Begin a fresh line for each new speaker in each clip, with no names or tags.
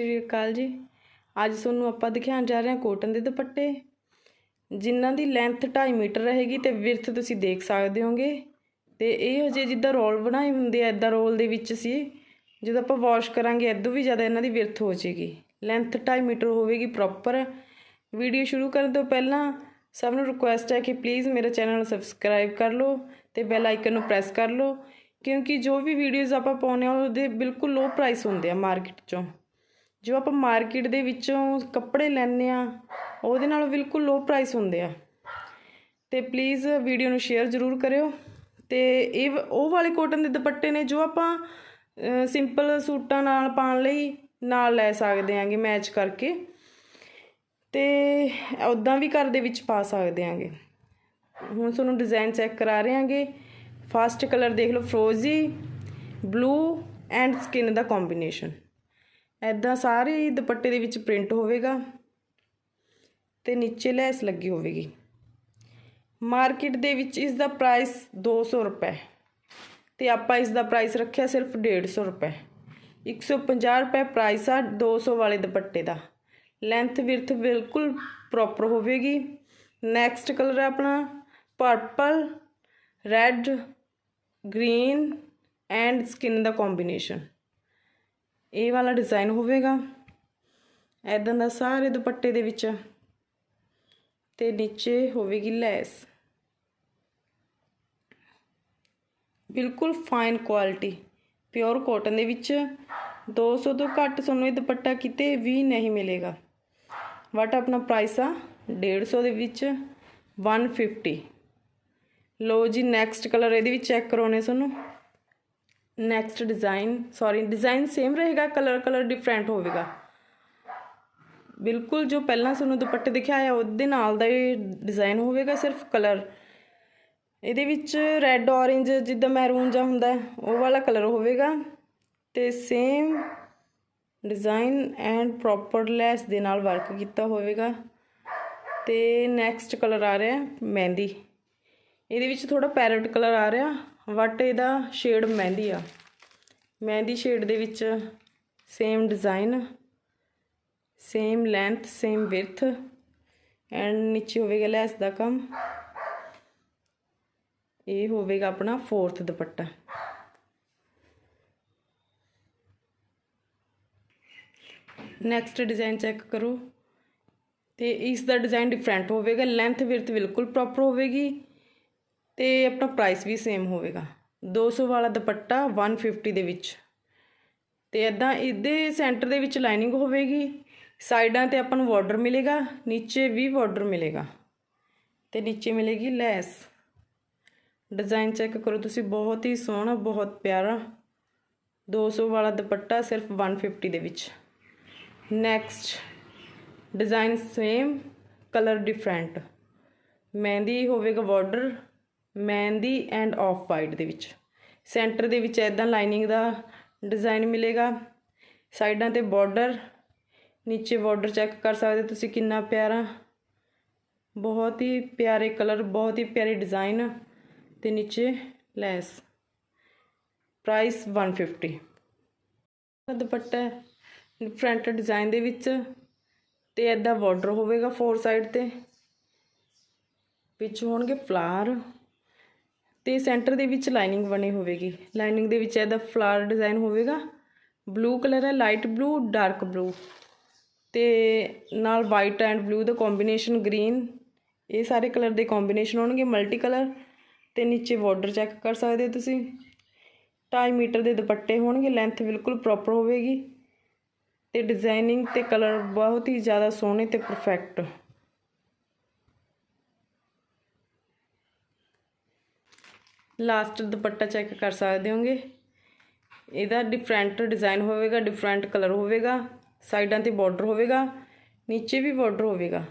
ਸ੍ਰੀ ਅਕਾਲ ਜੀ। ਅੱਜ ਤੁਹਾਨੂੰ ਆਪਾਂ ਦਿਖਾਉਣ ਜਾ ਰਹੇ ਹਾਂ ਕੋਟਨ ਦੇ ਦੁਪੱਟੇ। ਜਿਨ੍ਹਾਂ ਦੀ ਲੈਂਥ 2.5 ਮੀਟਰ ਰਹੇਗੀ ਤੇ ਵਿਰਥ ਤੁਸੀਂ ਦੇਖ ਸਕਦੇ ਹੋਗੇ। ਤੇ ਇਹ ਹਜੇ ਜਿੱਦਾਂ ਰੋਲ ਬਣਾਏ ਹੁੰਦੇ ਆ ਇਦਾਂ ਰੋਲ ਦੇ ਵਿੱਚ ਸੀ। ਜਦੋਂ ਆਪਾਂ ਵਾਸ਼ ਕਰਾਂਗੇ ਇਦੋਂ ਵੀ ਜ਼ਿਆਦਾ ਇਹਨਾਂ ਦੀ ਵਿਰਥ ਹੋ ਜਾਏਗੀ। ਲੈਂਥ 2.5 ਮੀਟਰ ਹੋਵੇਗੀ ਪ੍ਰੋਪਰ ਵੀਡੀਓ ਸ਼ੁਰੂ ਕਰਨ ਤੋਂ ਪਹਿਲਾਂ ਸਭ ਨੂੰ ਰਿਕੁਐਸਟ ਹੈ ਕਿ ਪਲੀਜ਼ ਮੇਰੇ ਚੈਨਲ ਨੂੰ ਸਬਸਕ੍ਰਾਈਬ ਕਰ ਲਓ ਤੇ ਬੈਲ ਆਈਕਨ ਨੂੰ ਪ੍ਰੈਸ ਕਰ ਲਓ। ਕਿਉਂਕਿ ਜੋ ਵੀ ਵੀਡੀਓਜ਼ ਆਪਾਂ ਪਾਉਂਦੇ ਆ ਉਹਦੇ ਬਿਲਕੁਲ ਲੋ ਪ੍ਰਾਈਸ ਹੁੰਦੇ ਆ ਮਾਰਕੀਟ 'ਚੋਂ। ਜੋ ਆਪਾਂ ਮਾਰਕੀਟ ਦੇ ਵਿੱਚੋਂ ਕੱਪੜੇ ਲੈਂਦੇ ਆ ਉਹਦੇ ਨਾਲੋਂ ਬਿਲਕੁਲ ਲੋ ਪ੍ਰਾਈਸ ਹੁੰਦੇ ਆ। ਤੇ ਪਲੀਜ਼ ਵੀਡੀਓ ਨੂੰ ਸ਼ੇਅਰ ਜ਼ਰੂਰ ਕਰਿਓ। ਤੇ ਇਹ ਉਹ ਵਾਲੇ ਕੋਟਨ ਦੇ ਦੁਪੱਟੇ ਨੇ ਜੋ ਆਪਾਂ ਸਿੰਪਲ ਸੂਟਾਂ ਨਾਲ ਪਾਉਣ ਲਈ ਨਾਲ ਲੈ ਸਕਦੇ ਆਂਗੇ ਮੈਚ ਕਰਕੇ। ਤੇ ਉਦਾਂ ਵੀ ਘਰ ਦੇ ਵਿੱਚ ਪਾ ਸਕਦੇ ਆਂਗੇ ਹੁਣ ਤੁਹਾਨੂੰ ਡਿਜ਼ਾਈਨ ਚੈੱਕ ਕਰਾ ਰਹੇ ਆਂਗੇ ਫਸਟ ਕਲਰ ਦੇਖ ਲਓ ਫਰੋਜ਼ੀ ਬਲੂ ਐਂਡ ਸਕਿਨ ਦਾ ਕੰਬੀਨੇਸ਼ਨ ਐਦਾਂ ਸਾਰੇ ਦੁਪੱਟੇ ਦੇ ਵਿੱਚ ਪ੍ਰਿੰਟ ਹੋਵੇਗਾ ਤੇ ਨੀਚੇ ਲੈਸ ਲੱਗੀ ਹੋਵੇਗੀ। ਮਾਰਕੀਟ ਦੇ ਵਿੱਚ ਇਸ ਦਾ ਪ੍ਰਾਈਸ 200 ਰੁਪਏ ਤੇ ਆਪਾਂ ਇਸ ਦਾ ਪ੍ਰਾਈਸ ਰੱਖਿਆ ਸਿਰਫ 150 ਰੁਪਏ। 150 ਰੁਪਏ ਪ੍ਰਾਈਸ ਆ 200 ਵਾਲੇ ਦੁਪੱਟੇ ਦਾ। ਲੈਂਥ ਵਿਰਥ ਬਿਲਕੁਲ ਪ੍ਰੋਪਰ ਹੋਵੇਗੀ। ਨੈਕਸਟ ਕਲਰ ਹੈ ਆਪਣਾ purple red green and skin the combination ਇਹ ਵਾਲਾ ਡਿਜ਼ਾਈਨ ਹੋਵੇਗਾ। ਐਦਾਂ ਦਾ ਸਾਰੇ ਦੁਪੱਟੇ ਦੇ ਵਿੱਚ ਤੇ ਨੀਚੇ ਹੋਵੇਗੀ ਲੈਸ। ਬਿਲਕੁਲ ਫਾਈਨ ਕੁਆਲਿਟੀ ਪਿਓਰ ਕਾਟਨ ਦੇ ਵਿੱਚ 200 ਤੋਂ ਘੱਟ ਤੁਹਾਨੂੰ ਇਹ ਦੁਪੱਟਾ ਕਿਤੇ ਵੀ ਨਹੀਂ ਮਿਲੇਗਾ। ਵਟ ਆਪਣਾ ਪ੍ਰਾਈਸ ਆ 150 ਦੇ ਵਿੱਚ 150 ਲੋ ਜੀ ਨੈਕਸਟ ਕਲਰ ਇਹਦੇ ਵਿੱਚ ਚੈੱਕ ਕਰਾਉਣੇ ਤੁਹਾਨੂੰ। Next design sorry design same ਰਹੇਗਾ ਕਲਰ ਕਲਰ ਡਿਫਰੈਂਟ ਹੋਵੇਗਾ। ਬਿਲਕੁਲ ਜੋ ਪਹਿਲਾਂ ਤੁਹਾਨੂੰ ਦੁਪੱਟੇ ਦਿਖਾਇਆ, ਉਹਦੇ ਨਾਲ ਦਾ ਹੀ ਡਿਜ਼ਾਈਨ ਹੋਵੇਗਾ ਸਿਰਫ ਕਲਰ ਇਹਦੇ ਵਿੱਚ ਰੈੱਡ ਔਰੇਂਜ ਜਿੱਦਾਂ ਮੈਰੂਨ ਜਾਂ ਹੁੰਦਾ, ਉਹ ਵਾਲਾ ਕਲਰ ਹੋਵੇਗਾ। ਤੇ same design and proper lace ਦੇ ਨਾਲ ਵਰਕ ਕੀਤਾ ਹੋਵੇਗਾ। ਤੇ ਨੈਕਸਟ ਕਲਰ ਆ ਰਿਹਾ ਮਹਿੰਦੀ। ਇਹਦੇ ਵਿੱਚ ਥੋੜਾ ਪੈਰਟ ਕਲਰ ਆ ਰਿਹਾ। ਵਟ ਇਹਦਾ ਸ਼ੇਡ ਮਹਿੰਦੀ ਆ। ਮਹਿੰਦੀ ਸ਼ੇਡ ਦੇ ਵਿੱਚ same design same length same width and ਨੀਚੇ ਹੋਵੇਗਾ ਲੈਸ ਦਾ ਕੰਮ। ਇਹ ਹੋਵੇਗਾ ਆਪਣਾ ਫੋਰਥ ਦੁਪੱਟਾ। ਨੈਕਸਟ ਡਿਜ਼ਾਈਨ ਚੈੱਕ ਕਰੋ। ਤੇ ਇਸ ਦਾ ਡਿਜ਼ਾਈਨ ਡਿਫਰੈਂਟ ਹੋਵੇਗਾ ਲੈਂਥ ਵਿਰਥ ਬਿਲਕੁਲ ਪ੍ਰੋਪਰ ਹੋਵੇਗੀ। ਤੇ ਆਪਣਾ ਪ੍ਰਾਈਸ ਵੀ ਸੇਮ ਹੋਵੇਗਾ। 200 ਵਾਲਾ ਦੁਪੱਟਾ 150 ਦੇ ਵਿੱਚ। ਤੇ ਇਦਾਂ ਇਹਦੇ ਸੈਂਟਰ ਦੇ ਵਿੱਚ ਲਾਈਨਿੰਗ ਹੋਵੇਗੀ। ਸਾਈਡਾਂ ਤੇ ਆਪਾਂ ਨੂੰ ਬਾਰਡਰ ਮਿਲੇਗਾ, ਨੀਚੇ ਵੀ ਬਾਰਡਰ ਮਿਲੇਗਾ। ਤੇ ਨੀਚੇ ਮਿਲੇਗੀ ਲੈਸ। ਡਿਜ਼ਾਈਨ ਚੈੱਕ ਕਰੋ ਤੁਸੀਂ, ਬਹੁਤ ਹੀ ਸੋਹਣਾ, ਬਹੁਤ ਪਿਆਰਾ। 200 ਵਾਲਾ ਦੁਪੱਟਾ ਸਿਰਫ 150 ਦੇ ਵਿੱਚ। Next design same colour different ਮਹਿੰਦੀ ਹੋਵੇਗਾ ਬਾਰਡਰ ਮਹਿੰਦੀ ਐਂਡ ਆਫ ਵਾਈਟ ਦੇ ਵਿੱਚ। ਸੈਂਟਰ ਦੇ ਵਿੱਚ ਐਦਾਂ ਲਾਈਨਿੰਗ ਦਾ ਡਿਜ਼ਾਈਨ ਮਿਲੇਗਾ। ਸਾਈਡਾਂ ਤੇ ਬਾਰਡਰ ਨੀਚੇ ਬਾਰਡਰ ਚੈੱਕ ਕਰ ਸਕਦੇ ਤੁਸੀਂ ਕਿੰਨਾ ਪਿਆਰਾ। ਬਹੁਤ ਹੀ ਪਿਆਰੇ ਕਲਰ ਬਹੁਤ ਹੀ ਪਿਆਰੇ ਡਿਜ਼ਾਈਨ ਤੇ ਨੀਚੇ ਲੈਸ। ਪ੍ਰਾਈਸ 150 ਦੁਪੱਟਾ ਫਰੰਟ ਡਿਜ਼ਾਈਨ ਦੇ ਵਿੱਚ ਤੇ ਐਦਾਂ ਬਾਰਡਰ ਹੋਵੇਗਾ ਫੋਰ ਸਾਈਡ ਤੇ। ਵਿੱਚ ਹੋਣਗੇ ਫਲਾਰ ਤੇ ਸੈਂਟਰ ਦੇ ਵਿੱਚ ਲਾਈਨਿੰਗ ਬਣੀ ਹੋਵੇਗੀ। ਲਾਈਨਿੰਗ ਦੇ ਵਿੱਚ ਇਹਦਾ ਫਲਾਰ ਡਿਜ਼ਾਈਨ ਹੋਵੇਗਾ। ਬਲੂ ਕਲਰ ਹੈ, ਲਾਈਟ ਬਲੂ, ਡਾਰਕ ਬਲੂ। ਤੇ ਨਾਲ ਵਾਈਟ ਐਂਡ ਬਲੂ ਦਾ ਕੰਬੀਨੇਸ਼ਨ ਗ੍ਰੀਨ। ਇਹ ਸਾਰੇ ਕਲਰ ਦੇ ਕੰਬੀਨੇਸ਼ਨ ਹੋਣਗੇ, ਮਲਟੀ ਕਲਰ। ਤੇ ਨੀਚੇ ਬਾਰਡਰ ਚੈੱਕ ਕਰ ਸਕਦੇ ਹੋ ਤੁਸੀਂ। 2.5 ਮੀਟਰ ਦੇ ਦੁਪੱਟੇ ਹੋਣਗੇ, ਲੈਂਥ ਬਿਲਕੁਲ ਪ੍ਰੋਪਰ ਹੋਵੇਗੀ। ਤੇ ਡਿਜ਼ਾਈਨਿੰਗ ਤੇ ਕਲਰ ਬਹੁਤ ਹੀ ਜ਼ਿਆਦਾ ਸੋਹਣੇ ਤੇ ਪਰਫੈਕਟ। ਲਾਸਟ ਦੁਪੱਟਾ ਚੈੱਕ ਕਰ ਸਕਦੇ ਹੋਗੇ। ਇਹਦਾ ਡਿਫਰੈਂਟ ਡਿਜ਼ਾਈਨ ਹੋਵੇਗਾ ਡਿਫਰੈਂਟ ਕਲਰ ਹੋਵੇਗਾ, ਸਾਈਡਾਂ ਤੇ ਬਾਰਡਰ ਹੋਵੇਗਾ, ਨੀਚੇ ਵੀ ਬਾਰਡਰ ਹੋਵੇਗਾ।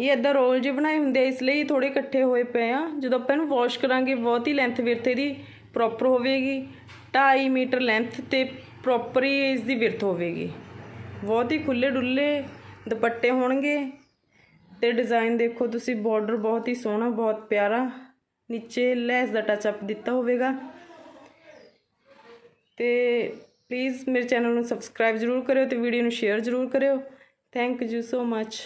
ਇਹ ਇਦਾਂ ਰੋਲ ਜੇ ਬਣਾਏ ਹੁੰਦੇ ਆ, ਇਸ ਲਈ ਥੋੜੇ ਇਕੱਠੇ ਹੋਏ ਪਏ ਆ। ਜਦੋਂ ਆਪਾਂ ਇਹਨੂੰ ਵਾਸ਼ ਕਰਾਂਗੇ, ਬਹੁਤ ਹੀ ਲੈਂਥ ਵਿਰਥ ਇਹਦੀ ਪ੍ਰੋਪਰ ਹੋਵੇਗੀ। 2.5 ਮੀਟਰ ਲੈਂਥ ਤੇ ਪ੍ਰੋਪਰ ਹੀ ਇਸ ਦੀ ਵਿਰਥ ਹੋਵੇਗੀ। ਬਹੁਤ ਹੀ ਖੁੱਲੇ ਡੁੱਲੇ ਦੁਪੱਟੇ ਹੋਣਗੇ। ਤੇ ਡਿਜ਼ਾਈਨ ਦੇਖੋ ਤੁਸੀਂ ਬਾਰਡਰ ਬਹੁਤ ਹੀ ਸੋਹਣਾ, ਬਹੁਤ ਪਿਆਰਾ। ਨੀਚੇ ਲੈਸ ਦਾ ਟੱਚ ਅਪ ਦਿੱਤਾ ਹੋਵੇਗਾ। ਤੇ ਪਲੀਜ਼ ਮੇਰੇ ਚੈਨਲ ਨੂੰ ਸਬਸਕ੍ਰਾਈਬ ਜ਼ਰੂਰ ਕਰਿਓ ਤੇ ਵੀਡੀਓ ਨੂੰ ਸ਼ੇਅਰ ਜ਼ਰੂਰ ਕਰਿਓ। Thank you so much